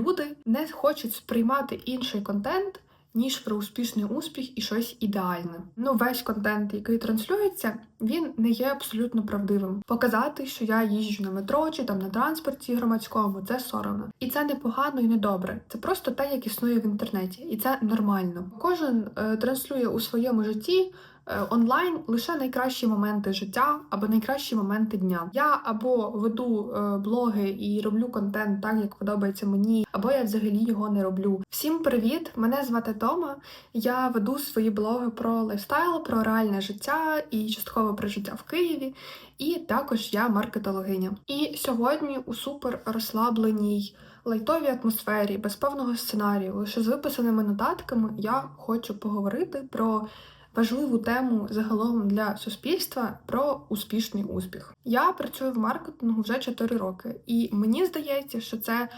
люди не хочуть сприймати інший контент. Ніж про успішний успіх і щось ідеальне. Ну, весь контент, який транслюється, він не є абсолютно правдивим. Показати, що я їжджу на метро чи там на транспорті громадському, це соромно. І це не погано і не добре. Це просто те, як існує в інтернеті, і це нормально. Кожен е, транслює у своєму житті. Е, Онлайн лише найкращі моменти життя або найкращі моменти дня. Я або веду е, блоги і роблю контент так, як подобається мені, або я взагалі його не роблю. Всім привіт! Мене звати Тома. Я веду свої блоги про лайфстайл, про реальне життя і частково про життя в Києві. І також я маркетологиня. І сьогодні у супер розслабленій лайтовій атмосфері, без певного сценарію, лише з виписаними нотатками, я хочу поговорити про важливу тему загалом для суспільства про успішний успіх. Я працюю в маркетингу вже 4 роки, і мені здається, що це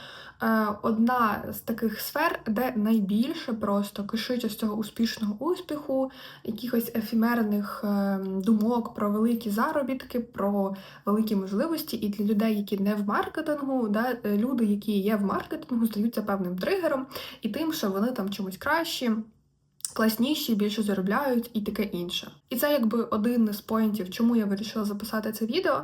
е, одна з таких сфер, де найбільше просто кишить із цього успішного успіху, якихось ефемерних е, думок про великі заробітки, про великі можливості. І для людей, які не в маркетингу, да, е, люди, які є в маркетингу, здаються певним тригером і тим, що вони там чомусь кращі класніші, більше заробляють і таке інше. І це якби один з поінтів, чому я вирішила записати це відео.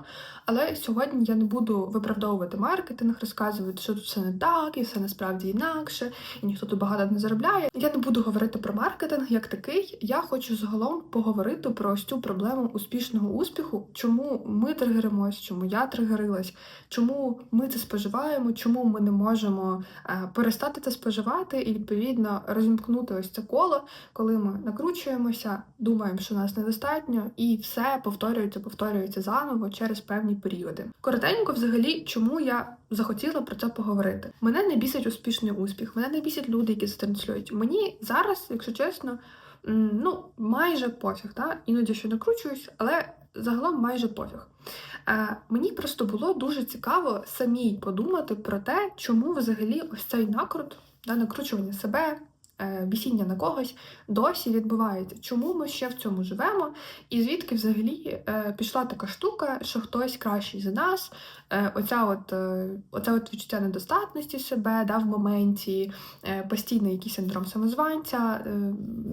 Але сьогодні я не буду виправдовувати маркетинг, розказувати, що тут все не так, і все насправді інакше, і ніхто тут багато не заробляє. Я не буду говорити про маркетинг як такий. Я хочу загалом поговорити про ось цю проблему успішного успіху, чому ми тригеримось, чому я тригерилась, чому ми це споживаємо, чому ми не можемо е, перестати це споживати і відповідно розімкнути ось це коло, коли ми накручуємося, думаємо, що нас недостатньо, і все повторюється, повторюється заново через певні періоди. Коротенько, взагалі, чому я захотіла про це поговорити? Мене не бісить успішний успіх, мене не бісять люди, які це транслюють. Мені зараз, якщо чесно, ну майже пофіг, та іноді ще накручуюсь, але загалом майже пофіг. Е, мені просто було дуже цікаво самій подумати про те, чому взагалі ось цей накрут, да, накручування себе, бісіння на когось досі відбувається. Чому ми ще в цьому живемо? І звідки взагалі е, пішла така штука, що хтось кращий за нас, е, оця от, е, оця от відчуття недостатності себе да, в моменті, е, постійний якийсь синдром самозванця, е,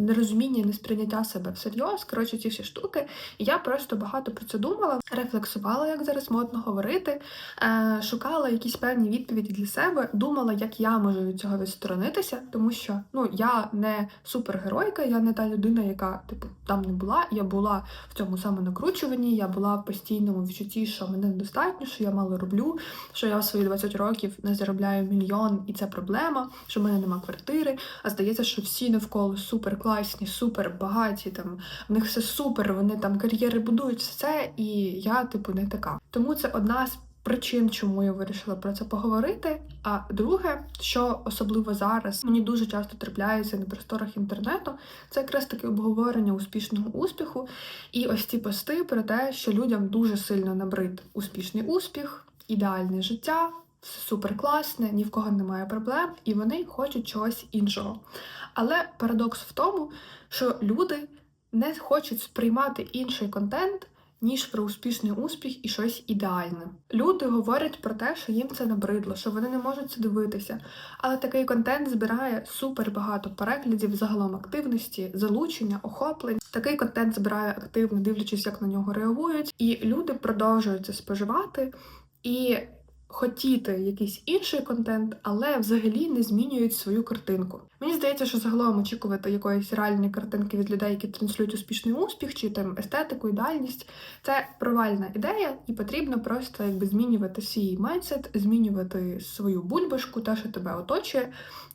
нерозуміння, несприйняття себе всерйоз. Коротше, ці всі штуки. І я просто багато про це думала, рефлексувала, як зараз модно говорити, е, шукала якісь певні відповіді для себе, думала, як я можу від цього відсторонитися, тому що ну я не супергеройка, я не та людина, яка типу там не була. Я була в цьому самонакручуванні, я була в постійному відчутті, що мене недостатньо, що я мало роблю, що я в свої 20 років не заробляю мільйон, і це проблема, що в мене нема квартири. А здається, що всі навколо супер класні, супер багаті, там в них все супер, вони там кар'єри будують все і я, типу, не така. Тому це одна з причин, чому я вирішила про це поговорити. А друге, що особливо зараз мені дуже часто трапляється на просторах інтернету, це якраз таке обговорення успішного успіху. І ось ці пости про те, що людям дуже сильно набрид успішний успіх, ідеальне життя. Супер класне, ні в кого немає проблем, і вони хочуть чогось іншого. Але парадокс в тому, що люди не хочуть сприймати інший контент, ніж про успішний успіх і щось ідеальне. Люди говорять про те, що їм це набридло, що вони не можуть це дивитися. Але такий контент збирає супер багато переглядів, загалом активності, залучення, охоплень. Такий контент збирає активно, дивлячись, як на нього реагують, і люди продовжують це споживати і. Хотіти якийсь інший контент, але взагалі не змінюють свою картинку. Мені здається, що загалом очікувати якоїсь реальної картинки від людей, які транслюють успішний успіх, чи там естетику, ідеальність, це провальна ідея, і потрібно просто якби змінювати свій майндсет, змінювати свою бульбашку, те, що тебе оточує,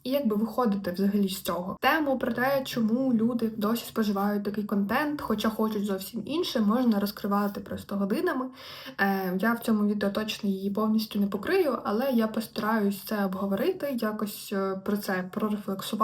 і якби виходити взагалі з цього. Тему про те, чому люди досі споживають такий контент, хоча хочуть зовсім інше, можна розкривати просто годинами. Е, Я в цьому відео точно її повністю не покрию, але я постараюсь це обговорити, якось е, про це прорефлексувати,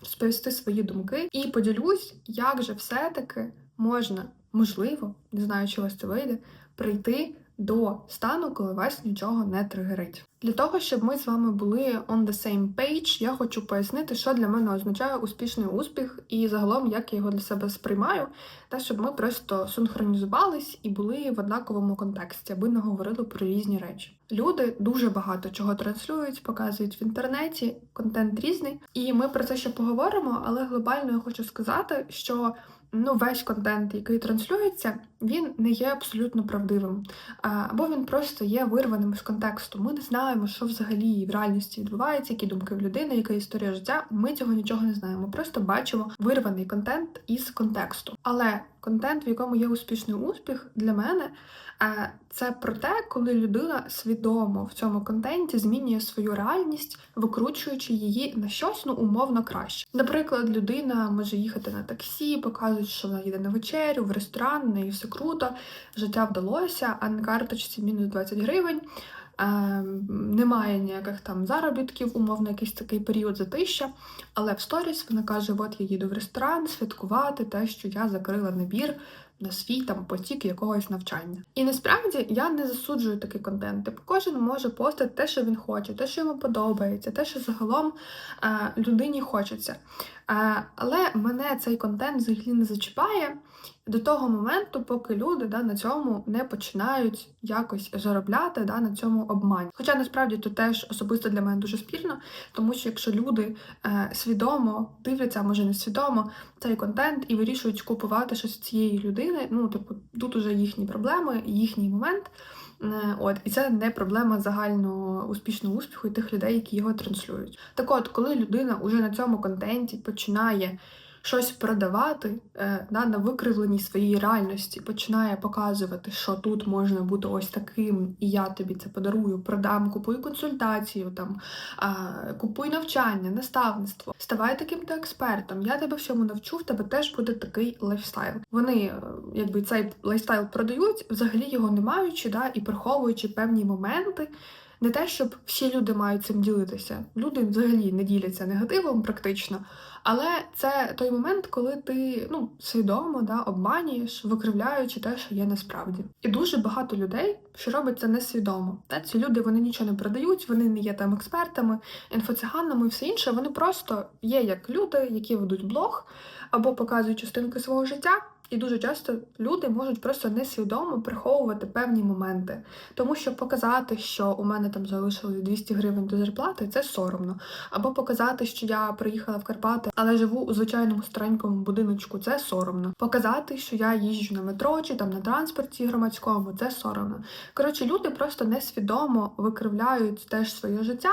розповісти свої думки і поділюсь, як же все-таки можна, можливо, не знаю, чи вас це вийде, прийти до стану, коли вас нічого не тригерить. Для того, щоб ми з вами були on the same page, я хочу пояснити, що для мене означає успішний успіх і загалом, як я його для себе сприймаю, та щоб ми просто синхронізувались і були в однаковому контексті, аби не говорили про різні речі. Люди дуже багато чого транслюють, показують в інтернеті, контент різний. І ми про це ще поговоримо, але глобально я хочу сказати, що ну весь контент, який транслюється, він не є абсолютно правдивим, або він просто є вирваним з контексту. Ми не знаємо, що взагалі в реальності відбувається, які думки в людини, яка історія життя. Ми цього нічого не знаємо. Просто бачимо вирваний контент із контексту. Але контент, в якому є успішний успіх, для мене е, це про те, коли людина свідомо в цьому контенті змінює свою реальність, викручуючи її на щось ну умовно краще. Наприклад, людина може їхати на таксі, показують, що вона їде на вечерю, в ресторан, неї все круто, життя вдалося, а на карточці мінус 20 гривень. Е, немає ніяких там заробітків, умовно, якийсь такий період затища. Але в сторіс вона каже: От я їду в ресторан святкувати те, що я закрила набір на свій там потік якогось навчання. І насправді я не засуджую такий контент. Типу, кожен може постати те, що він хоче, те, що йому подобається, те, що загалом е, людині хочеться. Е, але мене цей контент взагалі не зачіпає до того моменту, поки люди да, на цьому не починають якось заробляти да, на цьому обмані. Хоча насправді то теж особисто для мене дуже спірно, тому що якщо люди е, свідомо дивляться, може не свідомо цей контент і вирішують купувати щось цієї людини, ну типу тут уже їхні проблеми, їхній момент. Е, От, і це не проблема загального успішного успіху і тих людей, які його транслюють. Так от, коли людина уже на цьому контенті починає щось продавати е, да, на викривленій своїй реальності, починає показувати, що тут можна бути ось таким, і я тобі це подарую, продам, купуй консультацію, там, купуй навчання, наставництво, ставай таким то експертом. Я тебе всьому навчу, в тебе теж буде такий лайфстайл. Вони е, якби цей лайфстайл продають, взагалі його не маючи, да, і приховуючи певні моменти. Не те, щоб всі люди мають цим ділитися. Люди взагалі не діляться негативом практично. Але це той момент, коли ти ну, свідомо да, обманюєш, викривляючи те, що є насправді. І дуже багато людей, що робить це несвідомо. Та ці люди вони нічого не продають, вони не є там експертами, інфоциганами і все інше. Вони просто є як люди, які ведуть блог або показують частинки свого життя. І дуже часто люди можуть просто несвідомо приховувати певні моменти, тому що показати, що у мене там залишилось 200 гривень до зарплати, це соромно. Або показати, що я приїхала в Карпати, але живу у звичайному старенькому будиночку, це соромно. Показати, що я їжджу на метро чи там на транспорті громадському, це соромно. Коротше, люди просто несвідомо викривляють теж своє життя.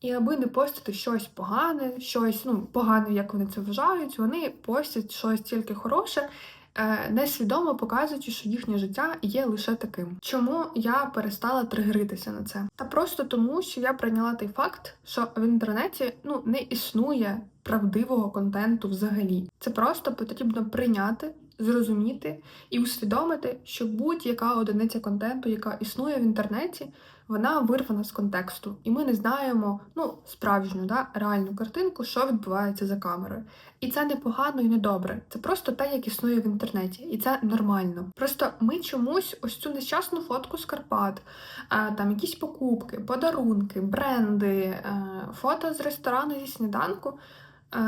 І аби не постити щось погане, щось ну погане, як вони це вважають, вони постять щось тільки хороше. Е, несвідомо показуючи, що їхнє життя є лише таким. Чому я перестала тригеритися на це? Та просто тому, що я прийняла той факт, що в інтернеті ну не існує правдивого контенту взагалі. Це просто потрібно прийняти. Зрозуміти і усвідомити, що будь-яка одиниця контенту, яка існує в інтернеті, вона вирвана з контексту, і ми не знаємо ну справжню да реальну картинку, що відбувається за камерою. І це не погано і не добре. Це просто те, як існує в інтернеті, і це нормально. Просто ми чомусь ось цю нещасну фотку з Карпат, там якісь покупки, подарунки, бренди, фото з ресторану зі сніданку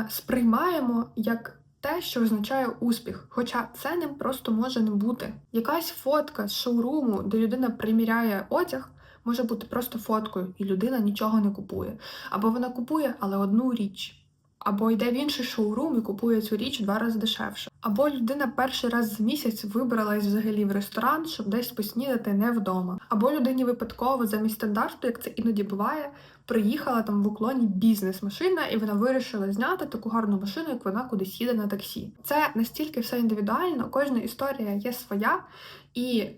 сприймаємо як. Те, що означає успіх, хоча це ним просто може не бути. Якась фотка з шоуруму, де людина приміряє одяг, може бути просто фоткою, і людина нічого не купує. Або вона купує, але одну річ. Або йде в інший шоурум і купує цю річ два рази дешевше. Або людина перший раз в місяць вибралась взагалі в ресторан, щоб десь поснідати не вдома. Або людині випадково замість стандарту, як це іноді буває, приїхала там в уклоні бізнес-машина, і вона вирішила зняти таку гарну машину, як вона кудись їде на таксі. Це настільки все індивідуально, кожна історія є своя, і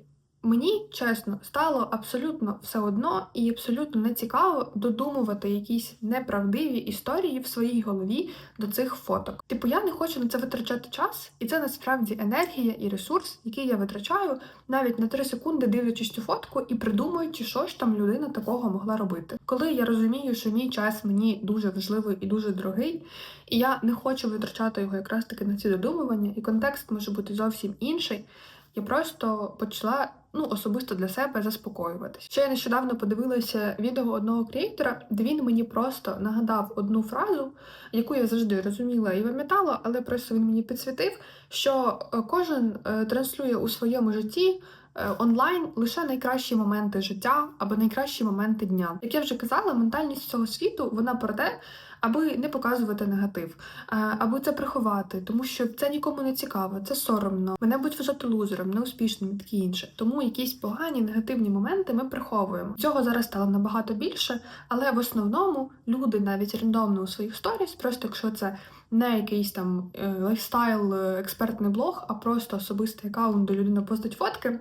Мені чесно стало абсолютно все одно і абсолютно не цікаво додумувати якісь неправдиві історії в своїй голові до цих фоток. Типу, я не хочу на це витрачати час, і це насправді енергія і ресурс, який я витрачаю навіть на 3 секунди, дивлячись цю фотку і придумуючи, що ж там людина такого могла робити. Коли я розумію, що мій час мені дуже важливий і дуже дорогий, і я не хочу витрачати його якраз таки на ці додумування, і контекст може бути зовсім інший. Я просто почала ну, особисто для себе заспокоюватись. Ще я нещодавно подивилася відео одного креатора, де він мені просто нагадав одну фразу, яку я завжди розуміла і пам'ятала, але просто він мені підсвітив, що е, кожен е, транслює у своєму житті е, онлайн лише найкращі моменти життя або найкращі моменти дня. Як я вже казала, ментальність цього світу вона про те, аби не показувати негатив, аби це приховати, тому що це нікому не цікаво, це соромно. Мене будуть вважати лузером, неуспішним і таке інше. Тому якісь погані негативні моменти ми приховуємо. Цього зараз стало набагато більше, але в основному люди навіть рандомно у своїх сторіс, просто якщо це не якийсь там е, лайфстайл, е, експертний блог, а просто особистий аккаунт, де людина постить фотки.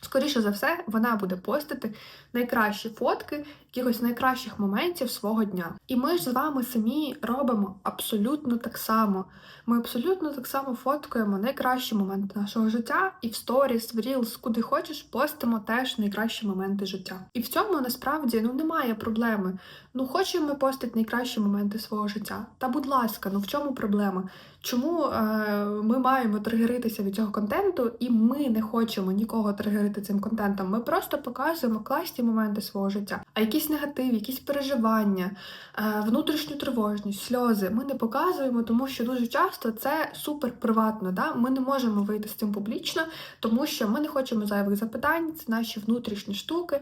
Скоріше за все, вона буде постити найкращі фотки якихось найкращих моментів свого дня. І ми ж з вами самі робимо абсолютно так само. Ми абсолютно так само фоткаємо найкращі моменти нашого життя, і в сторіс, в Reels, куди хочеш, постимо теж найкращі моменти життя. І в цьому насправді ну немає проблеми. Ну хочемо ми постити найкращі моменти свого життя. Та будь ласка, ну в чому проблема? Чому е, ми маємо тригеритися від цього контенту, і ми не хочемо нікого тригерити цим контентом? Ми просто показуємо класні моменти свого життя. А якийсь негатив, якісь переживання, е, внутрішню тривожність, сльози ми не показуємо, тому що дуже часто це супер приватно. Да? Ми не можемо вийти з цим публічно, тому що ми не хочемо зайвих запитань, це наші внутрішні штуки,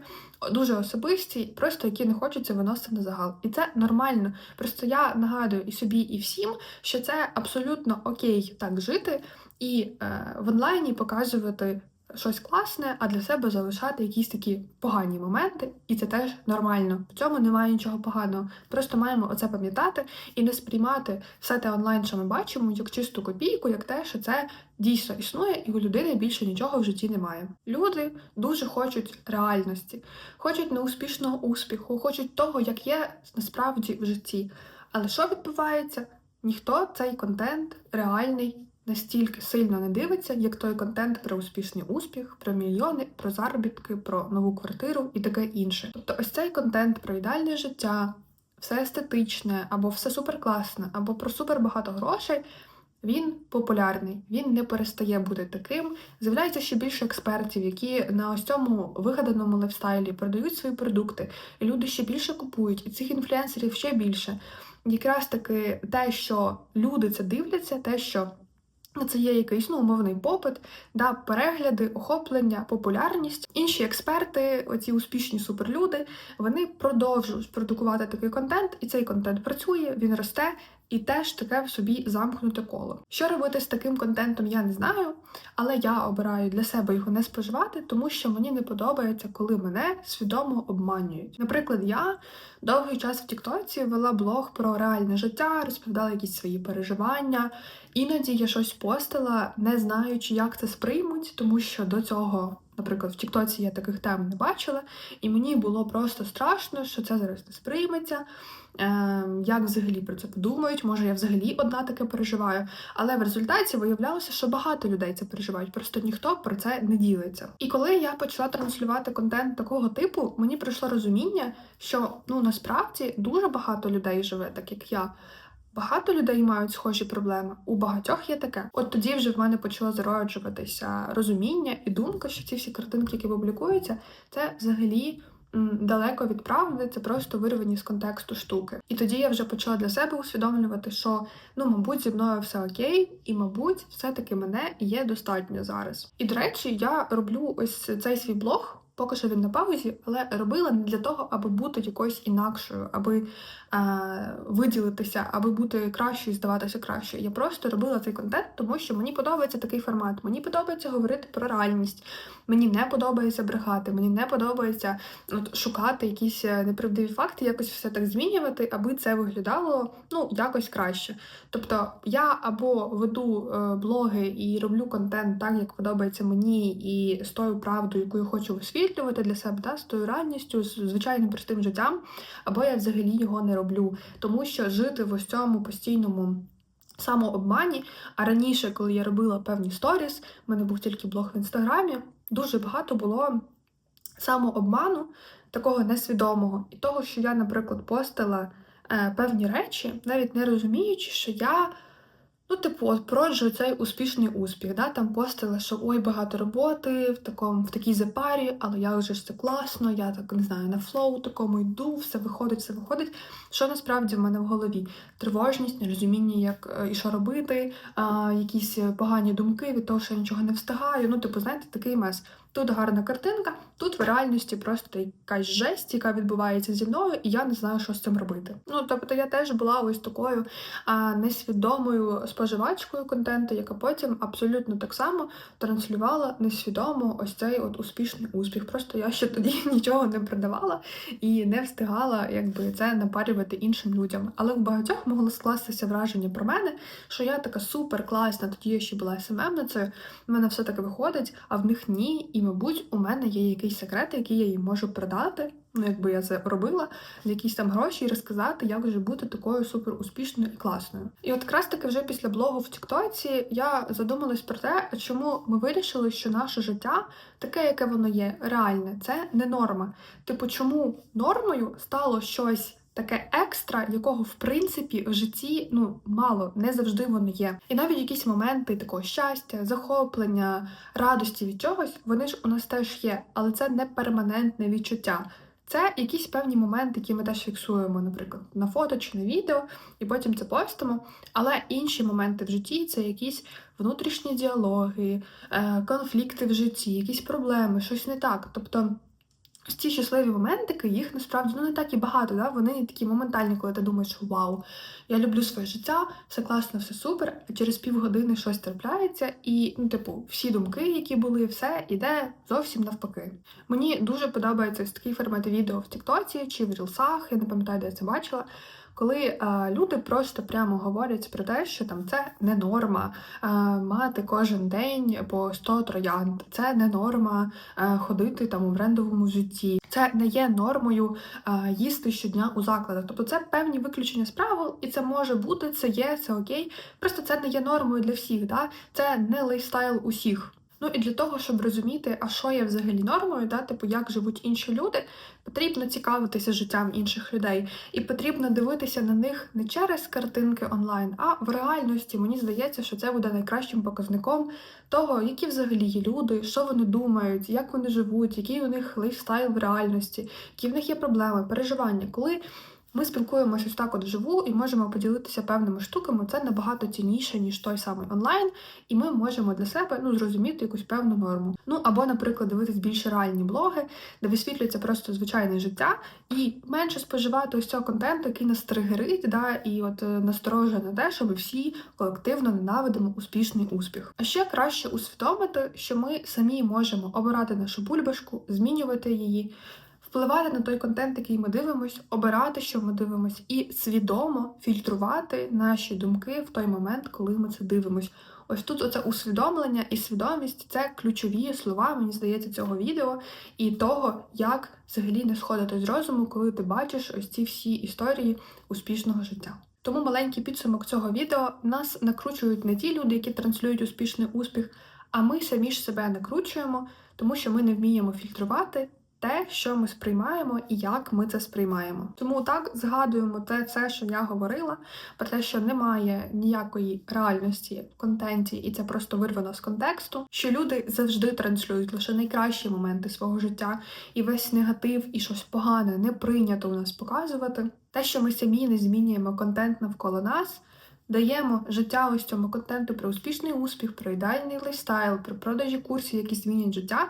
дуже особисті, просто які не хочеться виносити на загал. І це нормально. Просто я нагадую і собі, і всім, що це абсолютно окей так жити і е, в онлайні показувати щось класне, а для себе залишати якісь такі погані моменти, і це теж нормально. В цьому немає нічого поганого. Просто маємо оце пам'ятати і не сприймати все те онлайн, що ми бачимо, як чисту копійку, як те, що це дійсно існує, і у людини більше нічого в житті немає. Люди дуже хочуть реальності, хочуть неуспішного успіху, хочуть того, як є насправді в житті. Але що відбувається? Ніхто цей контент реальний настільки сильно не дивиться, як той контент про успішний успіх, про мільйони, про заробітки, про нову квартиру і таке інше. Тобто, ось цей контент про ідеальне життя, все естетичне, або все суперкласне, або про супер багато грошей. Він популярний, він не перестає бути таким. З'являється ще більше експертів, які на ось цьому вигаданому лайфстайлі продають свої продукти, і люди ще більше купують, і цих інфлюенсерів ще більше. Якраз таки те, що люди це дивляться, те, що це є якийсь ну, умовний попит, да, перегляди, охоплення, популярність. Інші експерти, оці успішні суперлюди, вони продовжують продукувати такий контент, і цей контент працює, він росте. І теж таке в собі замкнуте коло. Що робити з таким контентом, я не знаю, але я обираю для себе його не споживати, тому що мені не подобається, коли мене свідомо обманюють. Наприклад, я довгий час в Тіктоці вела блог про реальне життя, розповідала якісь свої переживання. Іноді я щось постила, не знаючи, як це сприймуть, тому що до цього. Наприклад, в Тіктоці я таких тем не бачила, і мені було просто страшно, що це зараз не сприйметься. Е, як взагалі про це подумають? Може, я взагалі одна таке переживаю. Але в результаті виявлялося, що багато людей це переживають, просто ніхто про це не ділиться. І коли я почала транслювати контент такого типу, мені прийшло розуміння, що ну насправді дуже багато людей живе, так як я. Багато людей мають схожі проблеми. У багатьох є таке. От тоді вже в мене почало зароджуватися розуміння і думка, що ці всі картинки, які публікуються, це взагалі далеко від правди, це просто вирвані з контексту штуки. І тоді я вже почала для себе усвідомлювати, що ну, мабуть, зі мною все окей, і, мабуть, все-таки мене є достатньо зараз. І до речі, я роблю ось цей свій блог. Поки що він на паузі, але робила не для того, аби бути якоюсь інакшою, аби е, виділитися, аби бути кращою, здаватися краще. Я просто робила цей контент, тому що мені подобається такий формат. Мені подобається говорити про реальність. Мені не подобається брехати, мені не подобається от, шукати якісь е, неправдиві факти, якось все так змінювати, аби це виглядало ну якось краще. Тобто я або веду е, блоги і роблю контент так, як подобається мені, і з тою правдою, яку я хочу висвітлювати для себе, да, з тою ранністю, з звичайним простим життям, або я взагалі його не роблю, тому що жити в ось цьому постійному. Самообмані, а раніше, коли я робила певні сторіс, в мене був тільки блог в інстаграмі, дуже багато було самообману, такого несвідомого, і того, що я, наприклад, постила е, певні речі, навіть не розуміючи, що я Ну, типу, от породжую цей успішний успіх. Да? Там постила, що ой, багато роботи в такому, в такій запарі, але я вже ж це класно, я так не знаю, на флоу такому йду, все виходить, все виходить. Що насправді в мене в голові? Тривожність, нерозуміння, як е, і що робити, а, якісь погані думки від того, що я нічого не встигаю. Ну, типу, знаєте, такий мес. Тут гарна картинка, тут в реальності просто якась жесть, яка відбувається зі мною, і я не знаю, що з цим робити. Ну тобто я теж була ось такою а, несвідомою споживачкою контенту, яка потім абсолютно так само транслювала несвідомо ось цей от успішний успіх. Просто я ще тоді нічого не продавала і не встигала якби це напарювати іншим людям. Але у багатьох могло скластися враження про мене, що я така супер класна, тоді я ще була СММницею, в мене все таки виходить, а в них ні. І, мабуть, у мене є якийсь секрет, який я їм можу продати. Ну, якби я це робила за якісь там гроші і розказати, як вже бути такою супер успішною і класною. І от якраз таки вже після блогу в Тіктоці я задумалась про те, чому ми вирішили, що наше життя таке, яке воно є, реальне, це не норма. Типу, чому нормою стало щось таке екстра, якого в принципі в житті ну мало, не завжди воно є. І навіть якісь моменти такого щастя, захоплення, радості від чогось, вони ж у нас теж є, але це не перманентне відчуття. Це якісь певні моменти, які ми теж фіксуємо, наприклад, на фото чи на відео, і потім це постимо. Але інші моменти в житті це якісь внутрішні діалоги, е, конфлікти в житті, якісь проблеми, щось не так. Тобто ці щасливі моментики, їх насправді ну не так і багато. Да? Вони такі моментальні, коли ти думаєш, вау, я люблю своє життя, все класно, все супер. А через півгодини щось трапляється, і ну, типу, всі думки, які були, все іде зовсім навпаки. Мені дуже подобається такий формат відео в Тіктоці чи в Рілсах, я не пам'ятаю, де я це бачила. Коли е, люди просто прямо говорять про те, що там це не норма е, мати кожен день по 100 троянд, це не норма е, ходити там у брендовому житті, це не є нормою е, їсти щодня у закладах. Тобто це певні виключення з правил, і це може бути, це є, це окей. Просто це не є нормою для всіх. Да? Це не лайфстайл усіх. Ну і для того, щоб розуміти, а що є взагалі нормою, да, типу, як живуть інші люди, потрібно цікавитися життям інших людей, і потрібно дивитися на них не через картинки онлайн, а в реальності. Мені здається, що це буде найкращим показником того, які взагалі є люди, що вони думають, як вони живуть, який у них лайфстайл в реальності, які в них є проблеми, переживання. Коли ми спілкуємося так от вживу і можемо поділитися певними штуками. Це набагато цінніше, ніж той самий онлайн, і ми можемо для себе ну зрозуміти якусь певну норму. Ну або, наприклад, дивитись більш реальні блоги, де висвітлюється просто звичайне життя, і менше споживати ось цього контенту, який нас тригерить, да, і от е, насторожує на те, щоб всі колективно ненавидимо успішний успіх. А ще краще усвідомити, що ми самі можемо обирати нашу бульбашку, змінювати її впливати на той контент, який ми дивимось, обирати, що ми дивимось, і свідомо фільтрувати наші думки в той момент, коли ми це дивимось. Ось тут оце усвідомлення і свідомість це ключові слова, мені здається, цього відео, і того, як взагалі не сходити з розуму, коли ти бачиш ось ці всі історії успішного життя. Тому маленький підсумок цього відео нас накручують не ті люди, які транслюють успішний успіх, а ми самі ж себе накручуємо, тому що ми не вміємо фільтрувати те, що ми сприймаємо і як ми це сприймаємо. Тому так згадуємо те, все, що я говорила, про те, що немає ніякої реальності в контенті, і це просто вирвано з контексту. Що люди завжди транслюють лише найкращі моменти свого життя, і весь негатив і щось погане не прийнято у нас показувати. Те, що ми самі не змінюємо контент навколо нас. Даємо життя ось цьому контенту про успішний успіх, про ідеальний лайфстайл, про продажі курсів, які змінять життя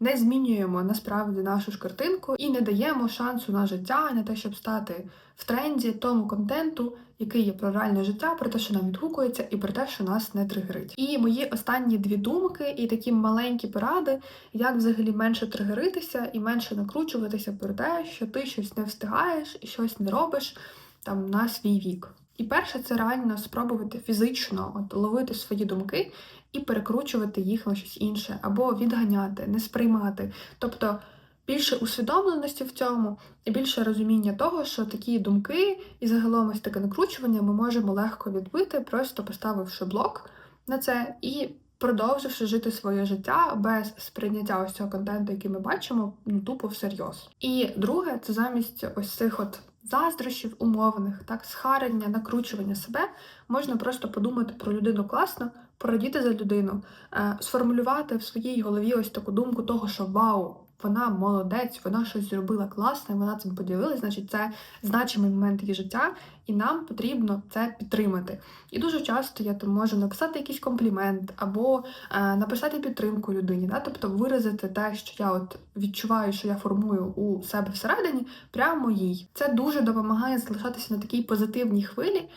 не змінюємо насправді нашу ж картинку і не даємо шансу на життя, на те, щоб стати в тренді тому контенту, який є про реальне життя, про те, що нам відгукується, і про те, що нас не тригерить. І мої останні дві думки і такі маленькі поради, як взагалі менше тригеритися і менше накручуватися про те, що ти щось не встигаєш і щось не робиш там на свій вік. І перше, це реально спробувати фізично от ловити свої думки і перекручувати їх на щось інше, або відганяти, не сприймати. Тобто більше усвідомленості в цьому і більше розуміння того, що такі думки і загалом ось таке накручування ми можемо легко відбити, просто поставивши блок на це і. Продовживши жити своє життя без сприйняття ось цього контенту, який ми бачимо, ну тупо всерйоз. І друге, це замість ось цих от заздрощів умовних, так, схарення, накручування себе, можна просто подумати про людину класно, порадіти за людину, е, сформулювати в своїй голові ось таку думку того, що вау, вона молодець, вона щось зробила класне, вона цим поділилась, значить, це значимий момент її життя, і нам потрібно це підтримати. І дуже часто я там можу написати якийсь комплімент або е, написати підтримку людині, да? тобто виразити те, що я от відчуваю, що я формую у себе всередині, прямо їй. Це дуже допомагає залишатися на такій позитивній хвилі.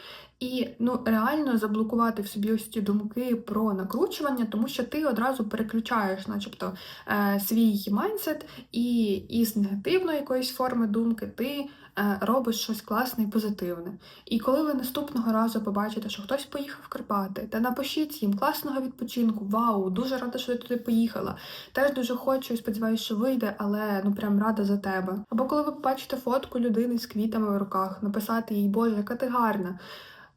І ну реально заблокувати в собі ось ці думки про накручування, тому що ти одразу переключаєш, начебто, е, свій майндсет, і із негативної якоїсь форми думки ти е, робиш щось класне і позитивне. І коли ви наступного разу побачите, що хтось поїхав в Карпати, та напишіть їм класного відпочинку, вау, дуже рада, що ти туди поїхала. Теж дуже хочу і сподіваюся, що вийде, але ну прям рада за тебе. Або коли ви побачите фотку людини з квітами в руках, написати їй, Боже, яка ти гарна.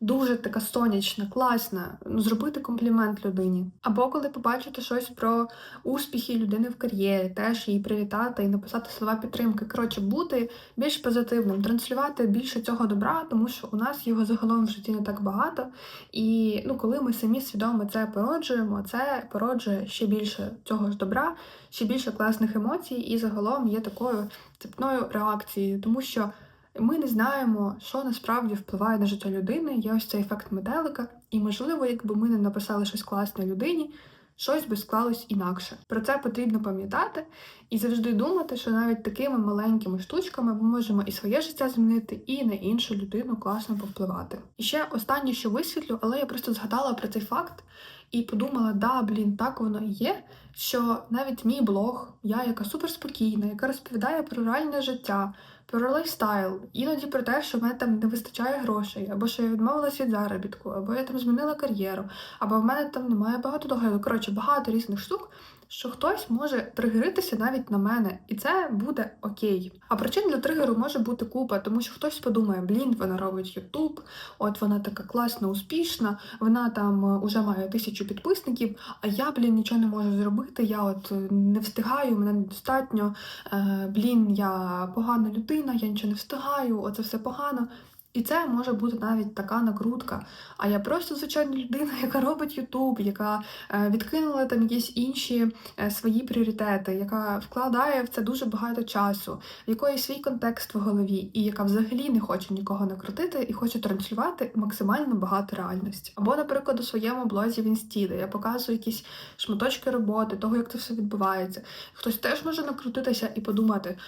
Дуже така сонячна, класна, ну зробити комплімент людині. Або коли побачите щось про успіхи людини в кар'єрі, теж її привітати і написати слова підтримки. Коротше, бути більш позитивним, транслювати більше цього добра, тому що у нас його загалом в житті не так багато. І ну, коли ми самі свідомо це породжуємо, це породжує ще більше цього ж добра, ще більше класних емоцій, і загалом є такою цепною реакцією, тому що. Ми не знаємо, що насправді впливає на життя людини. Є ось цей ефект метелика, і можливо, якби ми не написали щось класне людині, щось би склалось інакше. Про це потрібно пам'ятати і завжди думати, що навіть такими маленькими штучками ми можемо і своє життя змінити, і на іншу людину класно повпливати. І ще останнє, що висвітлю, але я просто згадала про цей факт і подумала, да, блін, так воно і є. Що навіть мій блог, я, яка суперспокійна, яка розповідає про реальне життя, про лайфстайл, іноді про те, що в мене там не вистачає грошей, або що я відмовилася від заробітку, або я там змінила кар'єру, або в мене там немає багато догляду. Коротше, багато різних штук, що хтось може тригеритися навіть на мене, і це буде окей. А причин для тригеру може бути купа, тому що хтось подумає, блін, вона робить Ютуб, от вона така класна, успішна, вона там е, уже має тисячу підписників, а я, блін, нічого не можу зробити. Я от е, не встигаю, мене недостатньо. Е, блін, я погана людина, я нічого не встигаю, оце все погано. І це може бути навіть така накрутка. А я просто звичайна людина, яка робить Ютуб, яка е, відкинула там якісь інші е, свої пріоритети, яка вкладає в це дуже багато часу, в якої свій контекст в голові, і яка взагалі не хоче нікого накрутити і хоче транслювати максимально багато реальності. Або, наприклад, у своєму блозі в інсті, я показую якісь шматочки роботи, того, як це все відбувається. Хтось теж може накрутитися і подумати: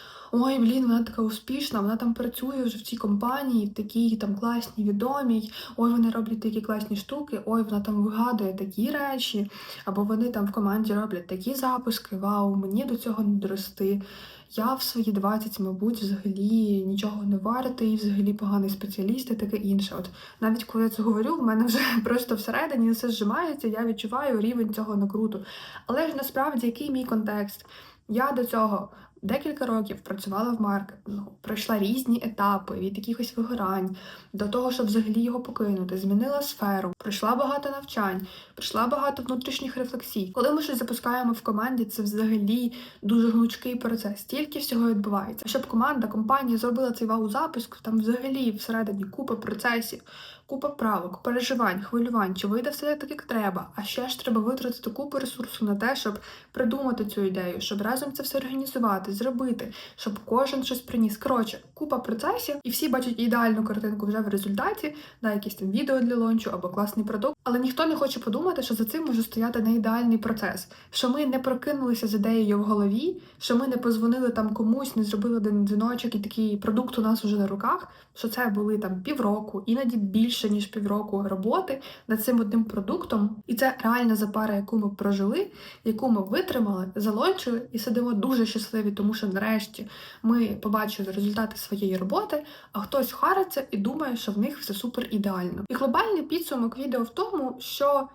ой, блін, вона така успішна, вона там працює вже в цій компанії, в такій там класній, відомій, ой, вони роблять такі класні штуки, ой, вона там вигадує такі речі, або вони там в команді роблять такі запуски, вау, мені до цього не дорости. Я в свої 20, мабуть, взагалі нічого не варити, і взагалі поганий спеціаліст і таке інше. От навіть коли я це говорю, в мене вже просто всередині все зжимається, я відчуваю рівень цього накруту. Але ж насправді який мій контекст? Я до цього декілька років працювала в маркетингу, пройшла різні етапи від якихось вигорань до того, щоб взагалі його покинути, змінила сферу, пройшла багато навчань, пройшла багато внутрішніх рефлексій. Коли ми щось запускаємо в команді, це взагалі дуже гнучкий процес. Стільки всього відбувається. Щоб команда, компанія зробила цей вау-запуск, там взагалі всередині купа процесів. Купа правок, переживань, хвилювань, чи вийде все так, як треба. А ще ж треба витратити купу ресурсу на те, щоб придумати цю ідею, щоб разом це все організувати, зробити, щоб кожен щось приніс. Коротше, купа процесів, і всі бачать ідеальну картинку вже в результаті, на якісь там відео для лончу або класний продукт. Але ніхто не хоче подумати, що за цим може стояти не ідеальний процес, що ми не прокинулися з ідеєю в голові, що ми не позвонили там комусь, не зробили один дзвіночок, і такий продукт у нас уже на руках. Що це були там півроку, іноді більше ніж півроку роботи над цим одним продуктом, і це реальна запара, яку ми прожили, яку ми витримали, залончили і сидимо дуже щасливі, тому що нарешті ми побачили результати своєї роботи, а хтось хариться і думає, що в них все супер ідеально. І глобальний підсумок відео в тому, що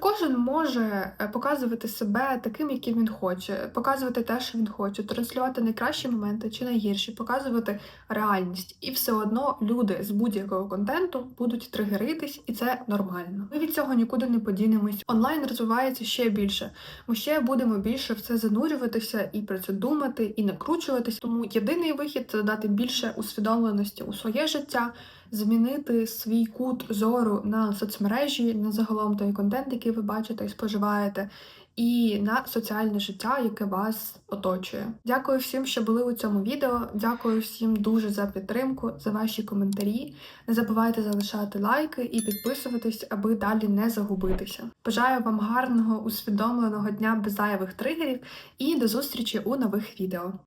кожен може е, показувати себе таким, яким він хоче, показувати те, що він хоче, транслювати найкращі моменти чи найгірші, показувати реальність. І все одно люди з будь-якого контенту будуть тригеритись, і це нормально. Ми від цього нікуди не подінемось. Онлайн розвивається ще більше. Ми ще будемо більше в це занурюватися і про це думати, і накручуватись. Тому єдиний вихід це додати більше усвідомленості у своє життя змінити свій кут зору на соцмережі, на загалом той контент, який ви бачите і споживаєте, і на соціальне життя, яке вас оточує. Дякую всім, що були у цьому відео. Дякую всім дуже за підтримку, за ваші коментарі. Не забувайте залишати лайки і підписуватись, аби далі не загубитися. Бажаю вам гарного усвідомленого дня без зайвих тригерів і до зустрічі у нових відео.